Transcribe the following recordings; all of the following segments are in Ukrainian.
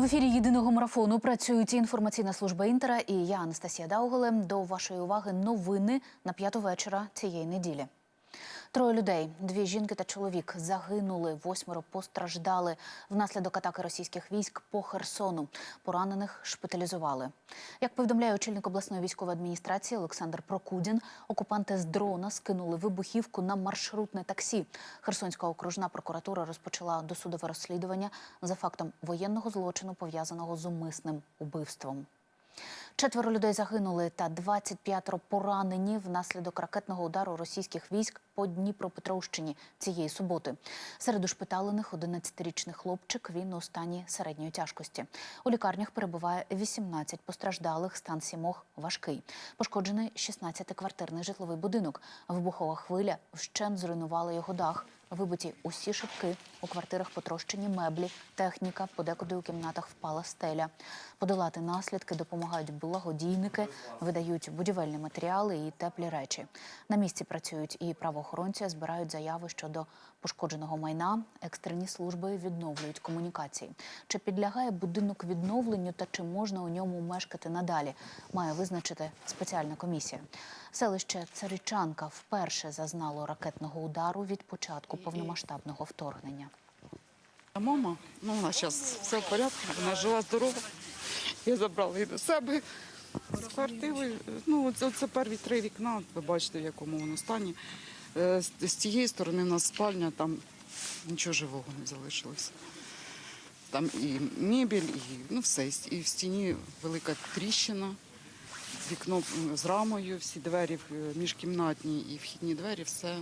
В ефірі єдиного марафону працюють інформаційна служба інтера і я Анастасія Дауголе. До вашої уваги новини на п'яту вечора цієї неділі. Троє людей, дві жінки та чоловік, загинули. Восьмеро постраждали внаслідок атаки російських військ по Херсону. Поранених шпиталізували. Як повідомляє очільник обласної військової адміністрації Олександр Прокудін, окупанти з дрона скинули вибухівку на маршрутне таксі. Херсонська окружна прокуратура розпочала досудове розслідування за фактом воєнного злочину, пов'язаного з умисним убивством. Четверо людей загинули та 25 поранені внаслідок ракетного удару російських військ по Дніпропетровщині цієї суботи. Серед ушпиталених 11-річний хлопчик. Він у стані середньої тяжкості. У лікарнях перебуває 18 постраждалих. Стан сімох важкий. Пошкоджений 16-квартирний житловий будинок. Вибухова хвиля вщент зруйнувала його дах. Вибиті усі шибки, у квартирах потрощені меблі, техніка, подекуди у кімнатах впала стеля. Подолати наслідки допомагають благодійники, видають будівельні матеріали і теплі речі. На місці працюють і правоохоронці, збирають заяви щодо пошкодженого майна. Екстрені служби відновлюють комунікації. Чи підлягає будинок відновленню та чи можна у ньому мешкати надалі, має визначити спеціальна комісія. Селище Царичанка вперше зазнало ракетного удару від початку повномасштабного вторгнення. Мама, ну вона зараз все в порядку, вона жива, здорова. Я забрала її до себе з квартири. Ну, це перві три вікна, ви бачите, в якому воно стані. Е, З, цієї сторони в нас спальня, там нічого живого не залишилося. Там і мебель, і ну все. І в стіні велика тріщина, вікно з рамою, всі двері е, міжкімнатні і вхідні двері, все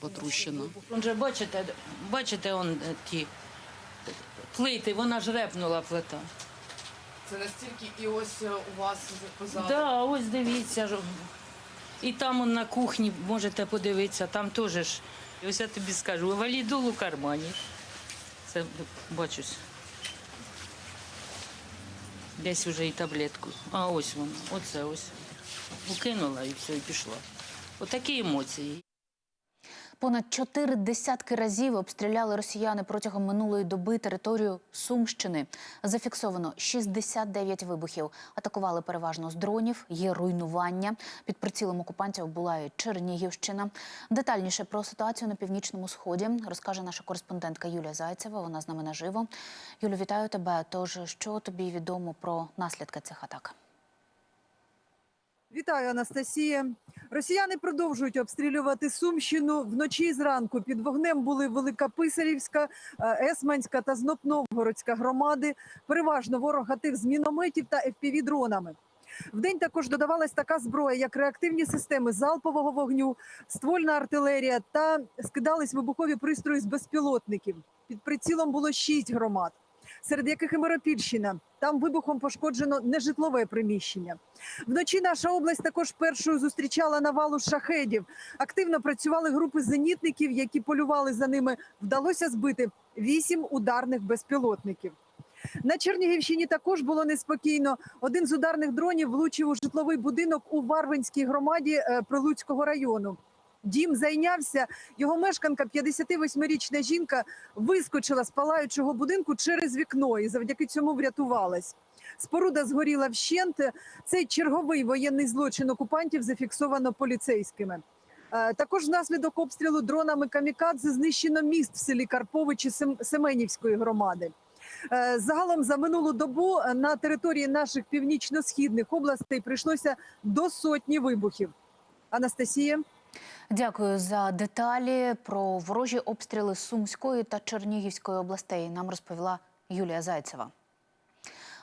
потрущено. Он же бачите, бачите, он е, ті плити, вона ж репнула плита. Це настільки і ось у вас позаду. Да, ось дивіться. І там на кухні можете подивитися, там теж ж. Ось я тобі скажу, валідол у кармані. Це бачусь. Десь вже і таблетку. А ось вона, оце ось. Укинула і все, і пішла. Отакі емоції. Понад чотири десятки разів обстріляли росіяни протягом минулої доби територію Сумщини. Зафіксовано 69 вибухів. Атакували переважно з дронів. Є руйнування. Під прицілом окупантів була і Чернігівщина. Детальніше про ситуацію на північному сході розкаже наша кореспондентка Юлія Зайцева. Вона з нами наживо. Юлю, вітаю тебе. Тож що тобі відомо про наслідки цих атак? Вітаю, Анастасія. Росіяни продовжують обстрілювати Сумщину. Вночі і зранку під вогнем були Велика Писарівська, е, Есманська та Знопновгородська громади. Переважно ворог гатив з мінометів та FPV-дронами. Вдень також додавалась така зброя, як реактивні системи залпового вогню, ствольна артилерія та скидались вибухові пристрої з безпілотників. Під прицілом було шість громад, серед яких і Миропільщина. Там вибухом пошкоджено нежитлове приміщення. Вночі наша область також першою зустрічала навалу шахедів. Активно працювали групи зенітників, які полювали за ними. Вдалося збити вісім ударних безпілотників. На Чернігівщині також було неспокійно. Один з ударних дронів влучив у житловий будинок у Варвинській громаді е, Прилуцького району. Дім зайнявся. Його мешканка, 58-річна жінка, вискочила з палаючого будинку через вікно і завдяки цьому врятувалась. Споруда згоріла вщент. Цей черговий воєнний злочин окупантів зафіксовано поліцейськими. Е, Також внаслідок обстрілу дронами камікадзе знищено міст в селі Карповичі Сем- Семенівської громади. Е, Загалом за минулу добу на території наших північно-східних областей прийшлося до сотні вибухів. Анастасія. Дякую за деталі про ворожі обстріли Сумської та Чернігівської областей. Нам розповіла Юлія Зайцева.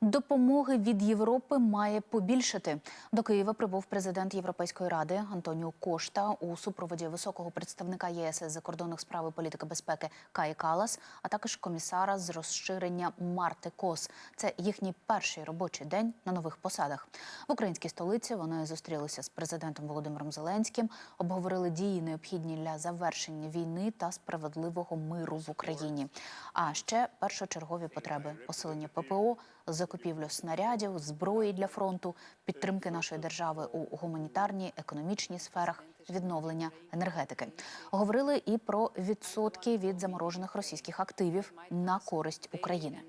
Допомоги від Європи має побільшити. До Києва прибув президент Європейської ради Антоніо Кошта у супроводі високого представника ЄС з закордонних справ і політики безпеки Каї Калас, а також комісара з розширення Марти Кос. Це їхній перший робочий день на нових посадах. В українській столиці вони зустрілися з президентом Володимиром Зеленським, обговорили дії, необхідні для завершення війни та справедливого миру в Україні. А ще першочергові потреби посилення ППО, закупівлю снарядів, зброї для фронту, підтримки нашої держави у гуманітарній, економічній сферах, відновлення енергетики. Говорили і про відсотки від заморожених російських активів на користь України.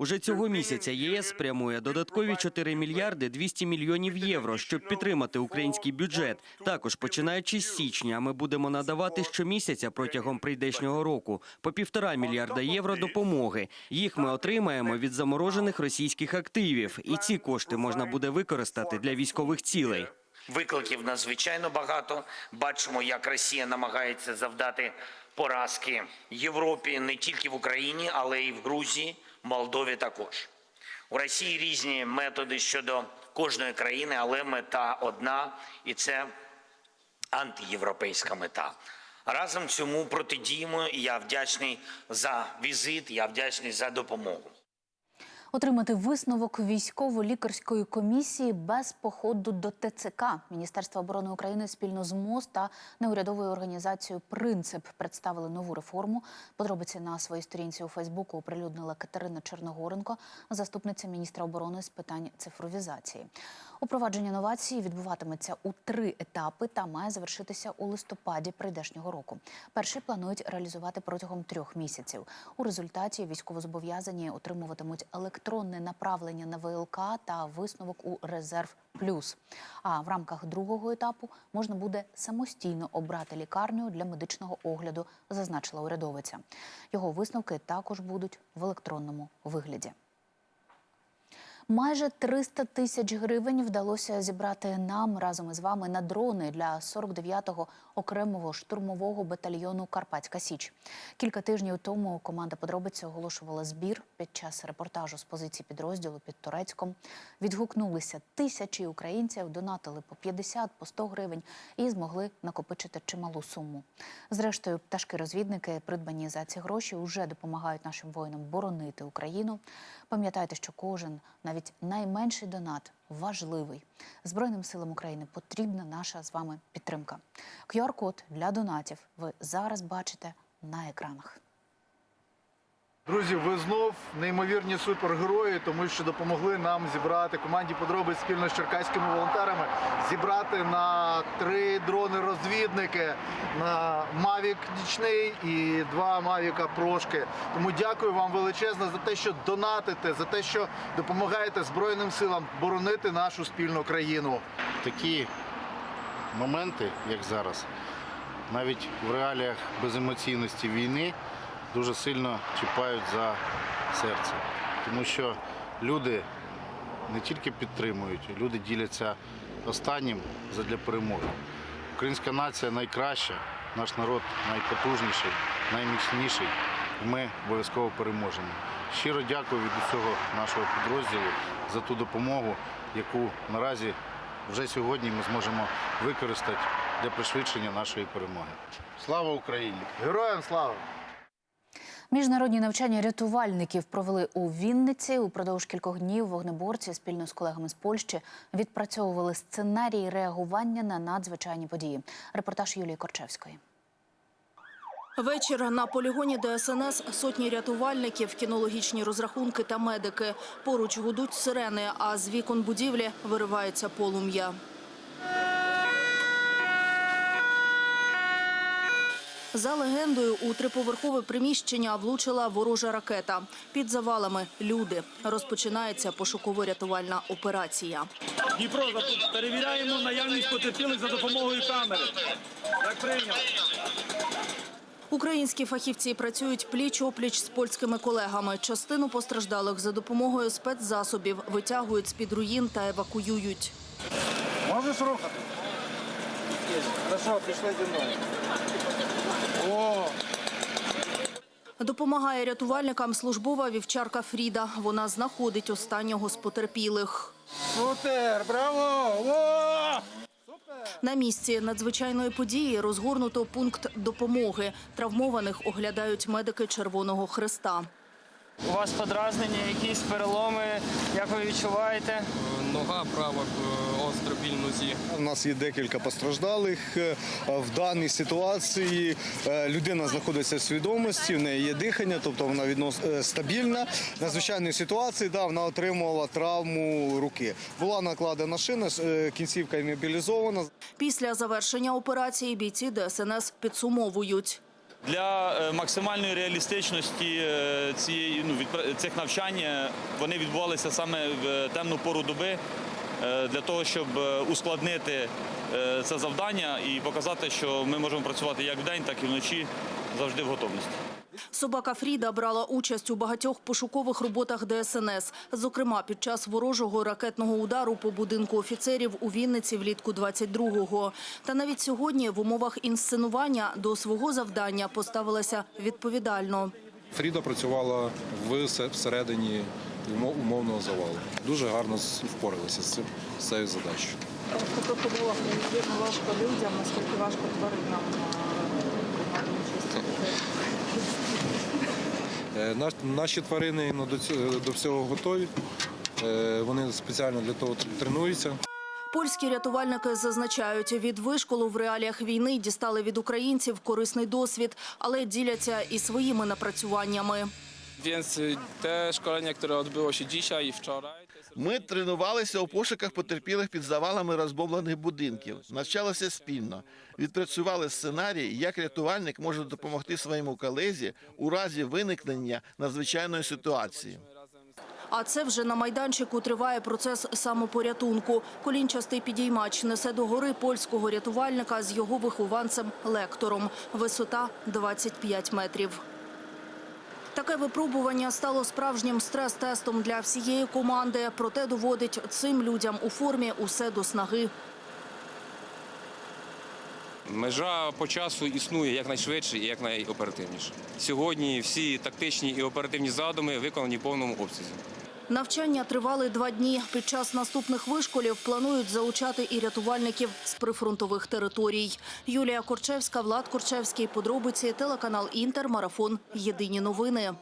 Уже цього місяця ЄС спрямує додаткові 4 мільярди 200 мільйонів євро, щоб підтримати український бюджет. Також починаючи з січня, ми будемо надавати щомісяця протягом прийдешнього року по півтора мільярда євро допомоги. Їх ми отримаємо від заморожених російських активів, і ці кошти можна буде використати для військових цілей. Викликів надзвичайно багато. Бачимо, як Росія намагається завдати поразки Європі не тільки в Україні, але й в Грузії, Молдові також. У Росії різні методи щодо кожної країни, але мета одна, і це антиєвропейська мета. Разом цьому протидіємо. і Я вдячний за візит, я вдячний за допомогу. Отримати висновок військово-лікарської комісії без походу до ТЦК. Міністерство оборони України спільно з МОЗ та неурядовою організацією Принцип представили нову реформу. Подробиці на своїй сторінці у Фейсбуку оприлюднила Катерина Черногоренко, заступниця міністра оборони з питань цифровізації. Упровадження новацій відбуватиметься у три етапи та має завершитися у листопаді прийдешнього року. Перший планують реалізувати протягом трьох місяців. У результаті військовозобов'язані отримуватимуть електронне направлення на ВЛК та висновок у резерв плюс. А в рамках другого етапу можна буде самостійно обрати лікарню для медичного огляду, зазначила урядовиця. Його висновки також будуть в електронному вигляді. Майже 300 тисяч гривень вдалося зібрати нам разом із вами на дрони для 49-го окремого штурмового батальйону Карпатська Січ. Кілька тижнів тому команда подробиці оголошувала збір під час репортажу з позиції підрозділу під Турецьком. Відгукнулися тисячі українців, донатили по 50, по 100 гривень і змогли накопичити чималу суму. Зрештою, пташки-розвідники, придбані за ці гроші, вже допомагають нашим воїнам боронити Україну. Пам'ятайте, що кожен, навіть найменший донат важливий. Збройним силам України потрібна наша з вами підтримка. QR-код для донатів ви зараз бачите на екранах. Друзі, ви знов неймовірні супергерої, тому що допомогли нам зібрати команді подробиць спільно з черкаськими волонтерами, зібрати на три дрони-розвідники, на Mavic нічний і два Mavic прошки. Тому дякую вам величезно за те, що донатите, за те, що допомагаєте Збройним силам боронити нашу спільну країну. такі моменти, як зараз, навіть в реаліях беземоційності війни, дуже сильно чіпають за серце. Тому що люди не тільки підтримують, люди діляться останнім задля перемоги. Українська нація найкраща, наш народ найпотужніший, найміцніший. І ми обов'язково переможемо. Щиро дякую від усього нашого підрозділу за ту допомогу, яку наразі вже сьогодні ми зможемо використати для пришвидшення нашої перемоги. Слава Україні! Героям слава! Міжнародні навчання рятувальників провели у Вінниці. Упродовж кількох днів вогнеборці спільно з колегами з Польщі відпрацьовували сценарії реагування на надзвичайні події. Репортаж Юлії Корчевської. Вечір на полігоні ДСНС сотні рятувальників, кінологічні розрахунки та медики. Поруч гудуть сирени, а з вікон будівлі виривається полум'я. За легендою, у триповерхове приміщення влучила ворожа ракета. Під завалами люди. Розпочинається пошуково-рятувальна операція. Дніпро, перевіряємо наявність потерпілих за допомогою камери. Так прийнято. Українські фахівці працюють пліч-опліч з польськими колегами. Частину постраждалих за допомогою спецзасобів витягують з-під руїн та евакуюють. Можеш рухати? Хорошо, пішли зі мною. Допомагає рятувальникам службова вівчарка Фріда. Вона знаходить останнього з потерпілих. супер, браво! О! На місці надзвичайної події розгорнуто пункт допомоги. Травмованих оглядають медики Червоного Хреста. У вас подразнення, якісь переломи, як ви відчуваєте? Нога права е, остро біль нозі. У нас є декілька постраждалих. Е, В даній ситуації е, людина знаходиться в свідомості, в неї є дихання, тобто вона віднос стабільна. В надзвичайній ситуації да, вона отримувала травму руки. Була накладена шина, кінцівка імобілізована. Після завершення операції бійці ДСНС підсумовують. Для е, максимальної реалістичності е, цієї ну, цих навчань е, вони відбувалися саме в темну пору доби для того, щоб ускладнити це завдання і показати, що ми можемо працювати як вдень, так і вночі завжди в готовності. Собака Фріда брала участь у багатьох пошукових роботах ДСНС, зокрема під час ворожого ракетного удару по будинку офіцерів у Вінниці влітку 22-го. Та навіть сьогодні в умовах інсценування до свого завдання поставилася відповідально. Фріда працювала всередині умовного завалу. Дуже гарно впоралися з цим з цією задачею. В таких умовах неймовірно важко людям, наскільки важко тваринам приймати участь. Е, наш- Наші тварини ну, до всього готові. Е, Вони спеціально для того тренуються. Польські рятувальники зазначають, від вишколу в реаліях війни дістали від українців корисний досвід, але діляться і своїми напрацюваннями. Więc школення, te szkolenie, które odbyło się dzisiaj i wczoraj, to jest Ми тренувалися у пошуках потерпілих під завалами розбомблених будинків, навчалися спільно, відпрацювали сценарій, як рятувальник може допомогти своєму колезі у разі виникнення надзвичайної ситуації. А це вже на майданчику триває процес самопорятунку. Колінчастий підіймач несе до гори польського рятувальника з його вихованцем-лектором. Висота 25 метрів. Таке випробування стало справжнім стрес-тестом для всієї команди. Проте доводить цим людям у формі усе до снаги. Межа по часу існує якнайшвидше і якнайоперативніше. Сьогодні всі тактичні і оперативні задуми виконані в повному обсязі. Навчання тривали два дні. Під час наступних вишколів планують залучати і рятувальників з прифронтових територій. Юлія Корчевська, Влад Корчевський. Подробиці телеканал Інтер. Марафон. Єдині новини.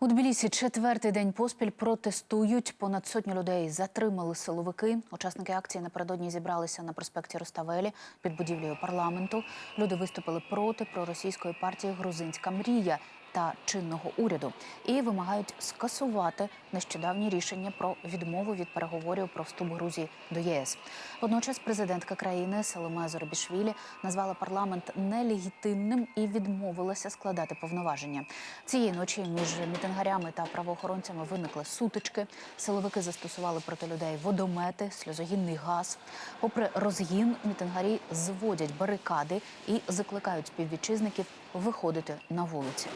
У Тбілісі четвертий день поспіль протестують. Понад сотню людей затримали силовики. Учасники акції напередодні зібралися на проспекті Роставелі під будівлею парламенту. Люди виступили проти проросійської партії Грузинська мрія та чинного уряду і вимагають скасувати нещодавні рішення про відмову від переговорів про вступ Грузії до ЄС. Водночас президентка країни Саломе Зоробішвілі назвала парламент нелегітимним і відмовилася складати повноваження. Цієї ночі між мітингарями та правоохоронцями виникли сутички. Силовики застосували проти людей водомети, сльозогінний газ. Попри розгін, мітингарі зводять барикади і закликають співвітчизників виходити на вулиці.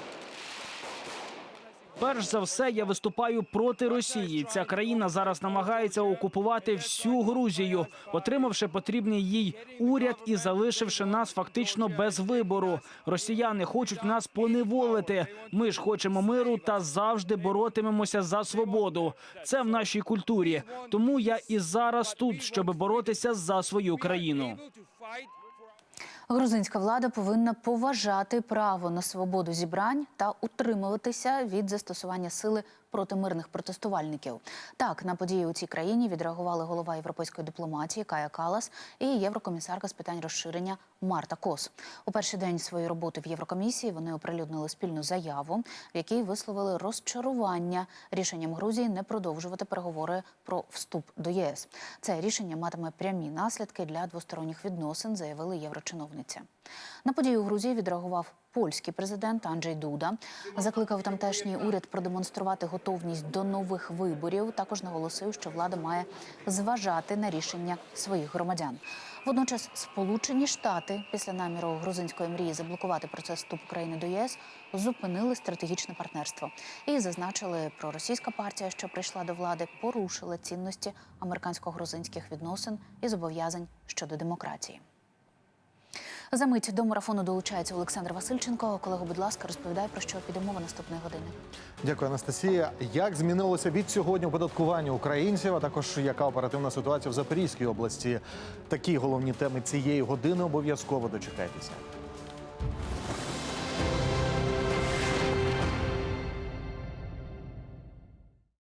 Перш за все, я виступаю проти Росії. Ця країна зараз намагається окупувати всю Грузію, отримавши потрібний їй уряд і залишивши нас фактично без вибору. Росіяни хочуть нас поневолити. Ми ж хочемо миру та завжди боротимемося за свободу. Це в нашій культурі. Тому я і зараз тут, щоб боротися за свою країну. Грузинська влада повинна поважати право на свободу зібрань та утримуватися від застосування сили проти мирних протестувальників. Так на події у цій країні відреагували голова європейської дипломатії Кая Калас і єврокомісарка з питань розширення Марта Кос. У перший день своєї роботи в Єврокомісії вони оприлюднили спільну заяву, в якій висловили розчарування рішенням Грузії не продовжувати переговори про вступ до ЄС. Це рішення матиме прямі наслідки для двосторонніх відносин, заявили єврочиновниця. На подію у Грузії відреагував польський президент Анджей Дуда. Закликав тамтешній уряд продемонструвати готовність до нових виборів. Також наголосив, що влада має зважати на рішення своїх громадян. Водночас, Сполучені Штати після наміру грузинської мрії заблокувати процес вступу країни до ЄС зупинили стратегічне партнерство і зазначили, проросійська партія, що прийшла до влади, порушила цінності американсько-грузинських відносин і зобов'язань щодо демократії. За мить до марафону долучається Олександр Васильченко. Колего, будь ласка, розповідай про що піде мова наступної години. Дякую, Анастасія. Як змінилося від сьогодні оподаткування українців, а також яка оперативна ситуація в Запорізькій області? Такі головні теми цієї години обов'язково дочекайтеся.